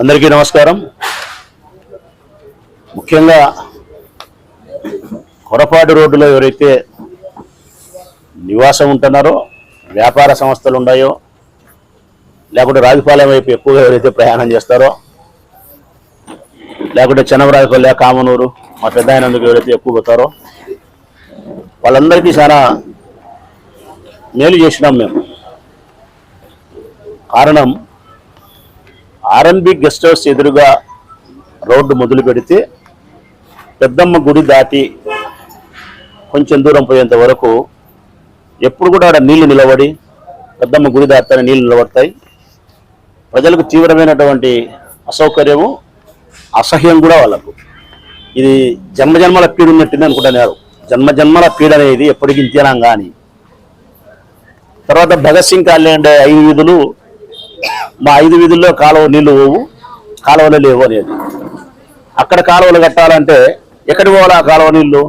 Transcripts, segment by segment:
అందరికీ నమస్కారం. ముఖ్యంగా కొరపాడు రోడ్డులో ఎవరైతే నివాసం ఉంటున్నారో వ్యాపార సంస్థలు ఉన్నాయో లేకుంటే రాజపాలెం వైపు ఎక్కువగా ఎవరైతే ప్రయాణం చేస్తారో లేకుంటే చెన్నమరాజపల్లె కామనూరు మా పెద్ద ఆయనందుకు ఎవరైతే ఎక్కువ పోతారో వాళ్ళందరికీ చాలా మేలు చేసినాం మేము. కారణం ఆర్ఎన్బి గెస్ట్ హౌస్ ఎదురుగా రోడ్డు మొదలు పెడితే పెద్దమ్మ గుడి దాటి కొంచెం దూరం పోయేంత వరకు ఎప్పుడు కూడా ఆడ నీళ్ళు నిలబడి పెద్దమ్మ గుడి దాటితే నీళ్ళు నిలబడతాయి. ప్రజలకు తీవ్రమైనటువంటి అసౌకర్యము అసహ్యం కూడా వాళ్ళకు. ఇది జన్మజన్మల పీడ ఉన్నట్టుంది అనుకుంటున్నారు. జన్మజన్మల పీడ అనేది ఎప్పటికీ ఇంతేనాం కానీ. తర్వాత భగత్ సింగ్ కాలనీ ఉండే ఐదు వీధులు మా ఐదు వీధుల్లో కాలువ నీళ్ళు పోవు కాలువలు లేవు అనేది. అక్కడ కాలువలు కట్టాలంటే ఎక్కడికి పోవాలా ఆ కాలువ నీళ్ళు?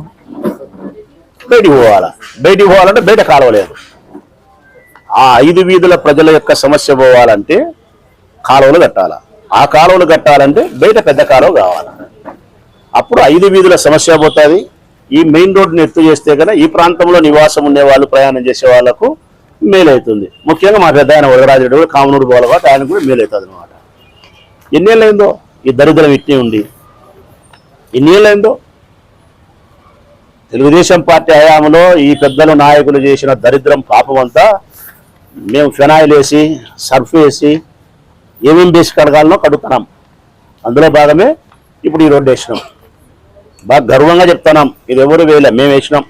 బయటికి పోవాలా. బయటికి పోవాలంటే బయట కాలువ లేదు. ఆ ఐదు వీధుల ప్రజల యొక్క సమస్య పోవాలంటే కాలువలు కట్టాలా. ఆ కాలువలు కట్టాలంటే బయట పెద్ద కాలువ కావాలి. అప్పుడు ఐదు వీధుల సమస్య పోతుంది. ఈ మెయిన్ రోడ్ని ఎత్తు చేస్తే కనుక ఈ ప్రాంతంలో నివాసం ఉండే వాళ్ళు ప్రయాణం చేసే వాళ్ళకు మేలవుతుంది ముఖ్యంగా మా పెద్ద ఆయన వరదరాజుడు కామనూరు పోవాలి కాబట్టి ఆయన కూడా మేలవుతుంది అనమాట ఎన్నేళ్ళైందో? ఈ దరిద్రం ఇట్టే ఉండి ఎన్నేళ్ళైందో? తెలుగుదేశం పార్టీ హయాంలో ఈ పెద్దలు నాయకులు చేసిన దరిద్రం పాపం అంతా మేము ఫెనాయిల్ వేసి సర్ఫ్ వేసి ఏమేమి వేసి కడగాలనో కడుగుతున్నాం. అందులో భాగమే ఇప్పుడు ఈ రోడ్డు వేసినాం. బాగా గర్వంగా చెప్తున్నాం. ఇది ఎవరు వేయలే మేము వేసినాం.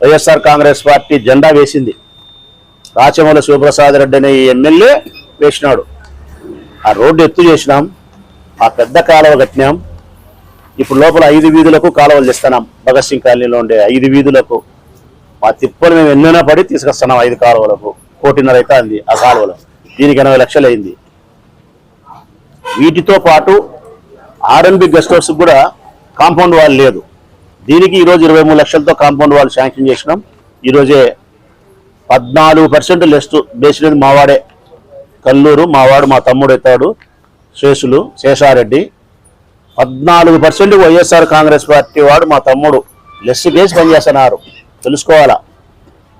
వైఎస్ఆర్ కాంగ్రెస్ పార్టీ జెండా వేసింది. రాచమూల శివప్రసాద్ రెడ్డి అనే ఎమ్మెల్యే వేసినాడు. ఆ రోడ్డు ఎత్తు చేసినాం ఆ పెద్ద కాలువ కట్టినాం. ఇప్పుడు లోపల ఐదు వీధులకు కాలువలు తెస్తున్నాం. భగత్ సింగ్ కాలనీలో ఉండే ఐదు వీధులకు. మా తిప్పలు మేము ఎన్నైనా పడి తీసుకొస్తున్నాం ఐదు కాలువలకు. కోటిన్నర అయితే అంది ఆ కాలువలు. దీనికి ఎనభై లక్షలు అయింది. వీటితో పాటు ఆర్ఎన్బి గెస్ట్ హౌస్ కూడా కాంపౌండ్ వాల్ లేదు. దీనికి ఈరోజు ఇరవై మూడు లక్షలతో కాంపౌండ్ వాల్ శాంక్షన్ చేసినాం. ఈరోజే పద్నాలుగు పర్సెంట్ లెస్ట్ బేసినది మావాడే. కల్లూరు మావాడు మా తమ్ముడు ఎత్తాడు. శేషులు శేషారెడ్డి. పద్నాలుగు పర్సెంట్ వైఎస్ఆర్ కాంగ్రెస్ పార్టీ వాడు మా తమ్ముడు. లెస్ కేసి పనిచేస్తున్నారు. తెలుసుకోవాలా?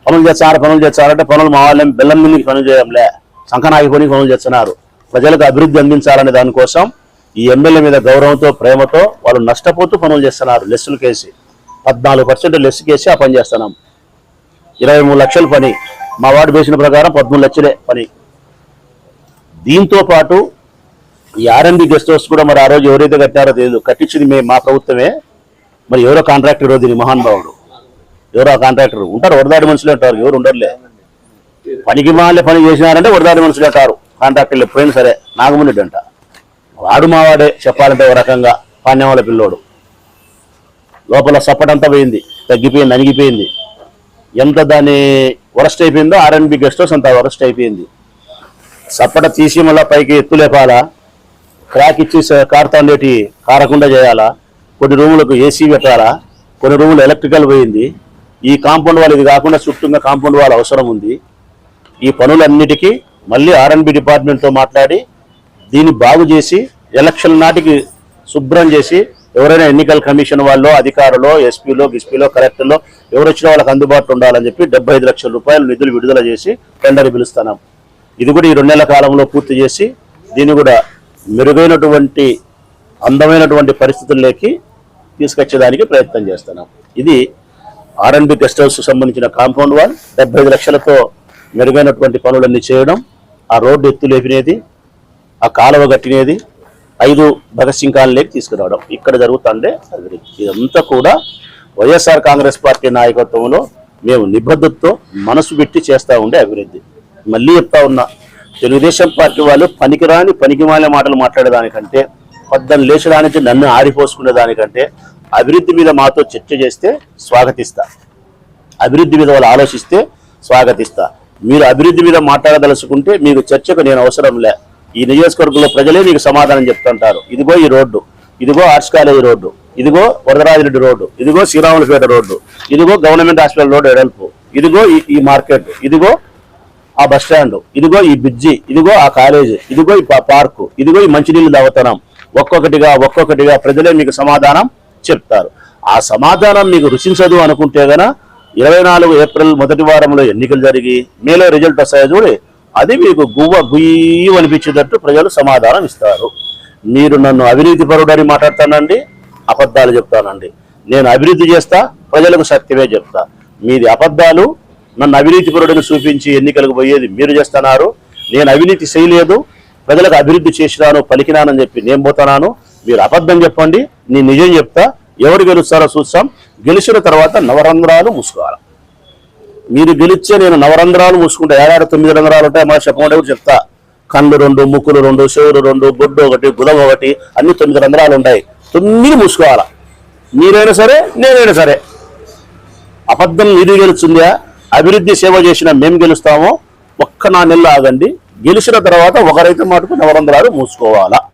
పనులు చేస్తున్నారు పనులు చేస్తారంటే పనులు మా వాళ్ళేం బెల్లం మిల్లికి పనులు చేయడంలే. సంకనాగిపోయి పనులు చేస్తున్నారు. ప్రజలకు అభివృద్ధి అందించాలనే దానికోసం ఈ ఎమ్మెల్యే మీద గౌరవంతో ప్రేమతో వాళ్ళు నష్టపోతూ పనులు చేస్తున్నారు. లెస్సులు కేసి. పద్నాలుగు పర్సెంట్ లెస్ కేసి ఆ పని చేస్తున్నాం. ఇరవై మూడు లక్షల పని. మా వార్డు వేసిన ప్రకారం పదమూడు లక్షలే పని. దీంతో పాటు ఈ గెస్ట్ హౌస్ కూడా మరి ఆ రోజు ఎవరైతే కట్టారో తెలియదు కట్టించింది మేము మా ప్రభుత్వమే. మరి ఎవరో కాంట్రాక్టర్ రోజు దీని మహానుభావుడు ఎవరో కాంట్రాక్టర్ ఉంటారు వరదాడి మనుషులు ఉంటారు ఎవరు ఉండరులే. పనికి మాలే పని చేసినారంటే వరదాడి మనుషులు అంటారు కాంట్రాక్టర్లు ఎప్పుడైనా సరే నాగమునిడ్డి అంట వాడు మావాడే చెప్పాలంటే ఒక రకంగా పాణ్యమాల పిల్లోడు. లోపల సప్పటంతా పోయింది తగ్గిపోయింది అణిగిపోయింది ఎంత దాని వరస్ట్ అయిపోయిందో ఆర్ఎన్బి గెస్ట్ హౌస్ అంత వరస్ట్ అయిపోయింది. సప్పట తీసి మళ్ళీ పైకి ఎత్తు లేపాలా క్రాక్ ఇచ్చి కార్తాండేటి కారకుండా చేయాలా? కొన్ని రూములకు ఏసీ పెట్టాలా? కొన్ని రూములు ఎలక్ట్రికల్ పోయింది. ఈ కాంపౌండ్ వాల్ ఇది కాకుండా చుట్టూగా కాంపౌండ్ వాల్ అవసరం ఉంది. ఈ పనులన్నిటికీ మళ్ళీ ఆర్ఎన్బి డిపార్ట్మెంట్తో మాట్లాడి దీన్ని బాగు చేసి ఎలక్షన్ నాటికి శుభ్రం చేసి ఎవరైనా ఎన్నికల కమిషన్ వాళ్ళు అధికారులు ఎస్పీలో గిస్పీలో కలెక్టర్లో ఎవరు వచ్చినా వాళ్ళకి అందుబాటులో ఉండాలని చెప్పి డెబ్బై ఐదు లక్షల రూపాయలు నిధులు విడుదల చేసి టెండర్ పిలుస్తున్నాం. ఇది కూడా ఈ రెండు నెలల కాలంలో పూర్తి చేసి దీన్ని కూడా మెరుగైనటువంటి అందమైనటువంటి పరిస్థితుల్లోకి తీసుకొచ్చేదానికి ప్రయత్నం చేస్తున్నాం. ఇది ఆర్ఎన్బి గెస్ట్ హౌస్ సంబంధించిన కాంపౌండ్ వాల్. డెబ్బై ఐదు లక్షలతో మెరుగైనటువంటి పనులన్నీ చేయడం ఆ రోడ్డు ఎత్తు లేపినేది ఆ కాలువ కట్టినేది ఐదు భగత్ సింగ్ కాలనీకి తీసుకురావడం. ఇక్కడ జరుగుతుండే అభివృద్ధి ఇదంతా కూడా వైఎస్ఆర్ కాంగ్రెస్ పార్టీ నాయకత్వంలో మేము నిబద్ధతతో మనసు పెట్టి చేస్తూ ఉండే అభివృద్ధి. మళ్ళీ చెప్తా ఉన్నా తెలుగుదేశం పార్టీ వాళ్ళు పనికిరాని పనికిమాలే మాటలు మాట్లాడేదానికంటే పద్దను లేచడానికి నన్ను ఆరిపోసుకునే దానికంటే అభివృద్ధి మీద మాతో చర్చ చేస్తే స్వాగతిస్తా. అభివృద్ధి మీద వాళ్ళు ఆలోచిస్తే స్వాగతిస్తా. మీరు అభివృద్ధి మీద మాట్లాడదలుచుకుంటే మీకు చర్చకు నేను అవసరం లే. ఈ నియోజకవర్గంలో ప్రజలే మీకు సమాధానం చెప్తుంటారు. ఇదిగో ఈ రోడ్డు ఇదిగో ఆర్ట్స్ కాలేజీ రోడ్డు ఇదిగో వరదరాజిరెడ్డి రోడ్డు ఇదిగో శ్రీరాములపేట రోడ్డు ఇదిగో గవర్నమెంట్ హాస్పిటల్ రోడ్డు ఎడల్పు ఇదిగో ఈ- మార్కెట్ ఇదిగో ఆ బస్ స్టాండ్ ఇదిగో ఈ బ్రిడ్జి ఇదిగో ఆ కాలేజీ ఇదిగో ఈ పార్కు ఇదిగో ఈ మంచినీళ్ళు దవతనం. ఒక్కొక్కటిగా ఒక్కొక్కటిగా ప్రజలే మీకు సమాధానం చెప్తారు. ఆ సమాధానం మీకు రుచించదు అనుకుంటే గన ఇరవై నాలుగు ఏప్రిల్ మొదటి వారంలో ఎన్నికలు జరిగి మేలో రిజల్ట్ వస్తాయో చూడి అది మీకు గువ్వ గుయ్యి అనిపించేటట్టు ప్రజలు సమాధానం ఇస్తారు. మీరు నన్ను అవినీతి పరుడని మాట్లాడతానండి అబద్ధాలు చెప్తానండి. నేను అభివృద్ధి చేస్తా ప్రజలకు సత్యమే చెప్తా. మీది అబద్ధాలు నన్ను అవినీతి పరుడని చూపించి ఎన్నికలకు పోయేది మీరు చేస్తున్నారు. నేను అవినీతి చేయలేదు ప్రజలకు అభివృద్ధి చేసినాను పలికినానని చెప్పి నేను పోతున్నాను. మీరు అబద్ధం చెప్పండి నేను నిజం చెప్తా. ఎవరు గెలుస్తారో చూస్తాం. గెలిచిన తర్వాత నవరంధ్రాలు మూసుకోవాలి. మీరు గెలిచే నేను నవరంధ్రాలు మూసుకుంటా. ఏడాది తొమ్మిది రంధ్రాలు ఉంటాయి. మా చెప్పమంటే కూడా చెప్తా. కళ్ళు రెండు ముక్కులు రెండు చెవులు రెండు బొడ్డు ఒకటి గుదం ఒకటి అన్ని తొమ్మిది రంధ్రాలు ఉంటాయి. తొమ్మిది మూసుకోవాలా? మీరైనా సరే నేనైనా సరే. అబద్ధం నిధి గెలుచుందా అభివృద్ధి సేవ చేసిన మేము గెలుస్తామో ఒక్క నా నెల ఆగండి. గెలిచిన తర్వాత ఒకరైతే మటుకు నవరంధ్రాలు మూసుకోవాలా?